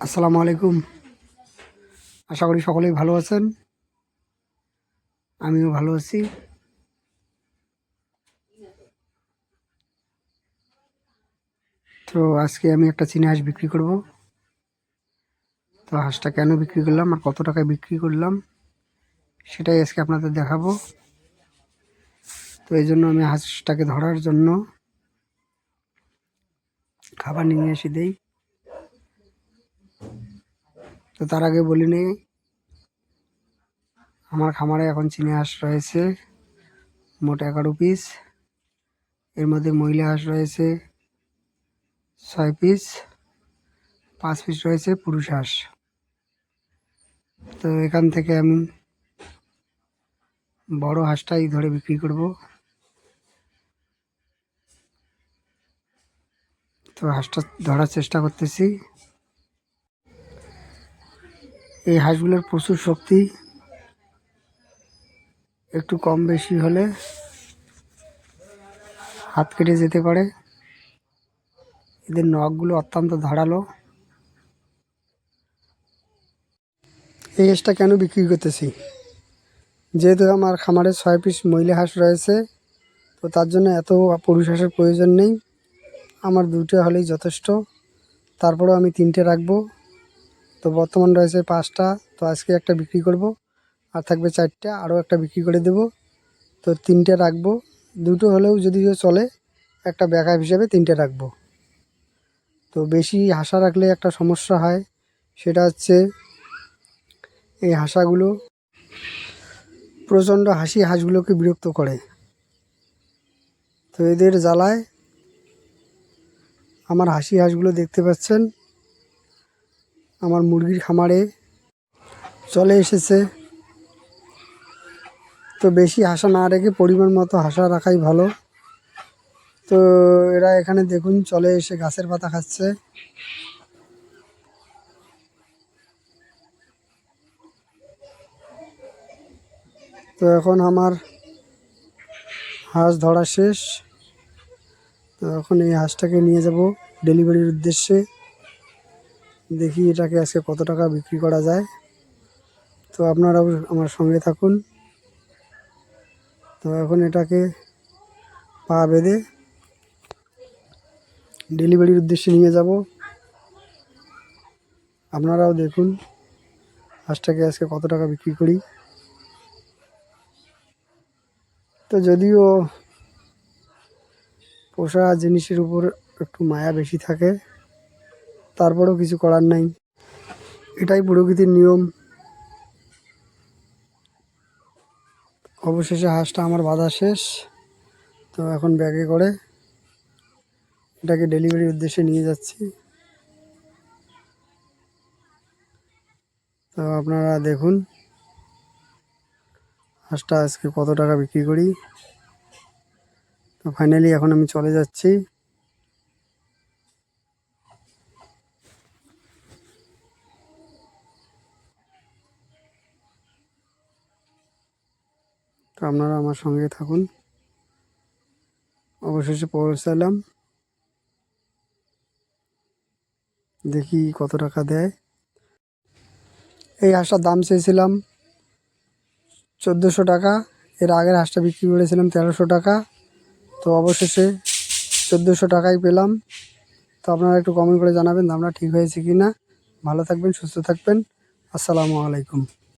আসসালামু আলাইকুম। আশা করি সকলেই ভালো আছেন। আমিও ভালো আছি। তো আজকে আমি একটা চীনা হাঁস বিক্রি করব। তো হাঁসটা কেন বিক্রি করলাম আর কত টাকায় বিক্রি করলাম সেটাই আজকে আপনাদের দেখাবো। তো এই জন্য আমি হাঁসটাকে ধরার জন্য খাবার নিয়ে এসে দেই। তো তার আগে বলি নেই আমার খামারে এখন চিনি হাঁস রয়েছে, মোট এগারো পিস। এর মধ্যে মহিলা হাঁস রয়েছে, ছয় পিস। পাঁচ পিস রয়েছে পুরুষ হাঁস। তো এখান থেকে আমি বড় হাঁসটাই ধরে বিক্রি করব। তো হাঁসটা ধরার চেষ্টা করতেছি। এই হাঁসগুলোর প্রচুর শক্তি। একটু কম বেশি হলে হাত কেটে যেতে পারে। এদের নখগুলো অত্যন্ত ধারালো। এই হাঁসটা কেন বিক্রি করতেছি? যেহেতু আমার খামারে ছয় পিস মহিলা হাঁস রয়েছে, তো তার জন্য এত পুরুষ হাঁসের প্রয়োজন নেই। আমার দুটো হলেই যথেষ্ট। তারপরেও আমি তিনটে রাখব। তো বর্তমান রয়েছে পাঁচটা, তো আজকে একটা বিক্রি করব। আর থাকবে চারটা, আরও একটা বিক্রি করে দেব। তো তিনটে রাখব। দুটো হলেও যদি চলে, একটা ব্যাকআপ হিসেবে তিনটে রাখব। তো বেশি হাসা রাখলে একটা সমস্যা হয়, সেটা হচ্ছে এই হাসাগুলো প্রচণ্ড হাসি হাঁসগুলোকে বিরক্ত করে। তো এদের জ্বালায় আমার হাসি হাঁসগুলো দেখতে পাচ্ছেন। আমার মুরগির খামারে চলে এসেছে। তো বেশি হাসা না রেখে পরিমাণ মতো হাসা রাখাই ভালো। তো এরা এখানে দেখুন চলে এসে গাছের পাতা খাচ্ছে। তো এখন আমার হাঁস ধরা শেষ। তো এখন এই হাঁসটাকে নিয়ে যাব ডেলিভারির উদ্দেশ্যে। দেখি এটাকে আজকে কত টাকা বিক্রি করা যায়। তো আপনারাও আমার সঙ্গে থাকুন। তো এখন এটাকে পা বেঁধে ডেলিভারির উদ্দেশ্যে নিয়ে যাব। আপনারাও দেখুন হাঁসটাকে আজকে কত টাকা বিক্রি করি। তো যদিও পোষা জিনিসের উপর একটু মায়া বেশি থাকে তারপরেও কিছু করার নাই। এটাই প্রকৃতির নিয়ম। অবশেষে হাঁসটা আমার বাধা শেষ। তো এখন ব্যাগে করে এটাকে ডেলিভারির উদ্দেশ্যে নিয়ে যাচ্ছি। তো আপনারা দেখুন, হাঁসটা আজকে কত টাকা বিক্রি করি। তো ফাইনালি এখন আমি চলে যাচ্ছি। তো আপনারা আমার সঙ্গে থাকুন। অবশেষে পৌঁছালাম দেখি কত টাকা দেয়। এই হাঁসটার দাম চেয়েছিলাম চোদ্দোশো টাকা। এর আগের হাঁসটা বিক্রি করেছিলাম তেরোশো টাকা। তো অবশেষে চোদ্দোশো টাকাই পেলাম। তো আপনারা একটু কমেন্ট করে জানাবেন দামটা ঠিক হয়েছে কি না ভালো থাকবেন, সুস্থ থাকবেন। আসসালামু আলাইকুম।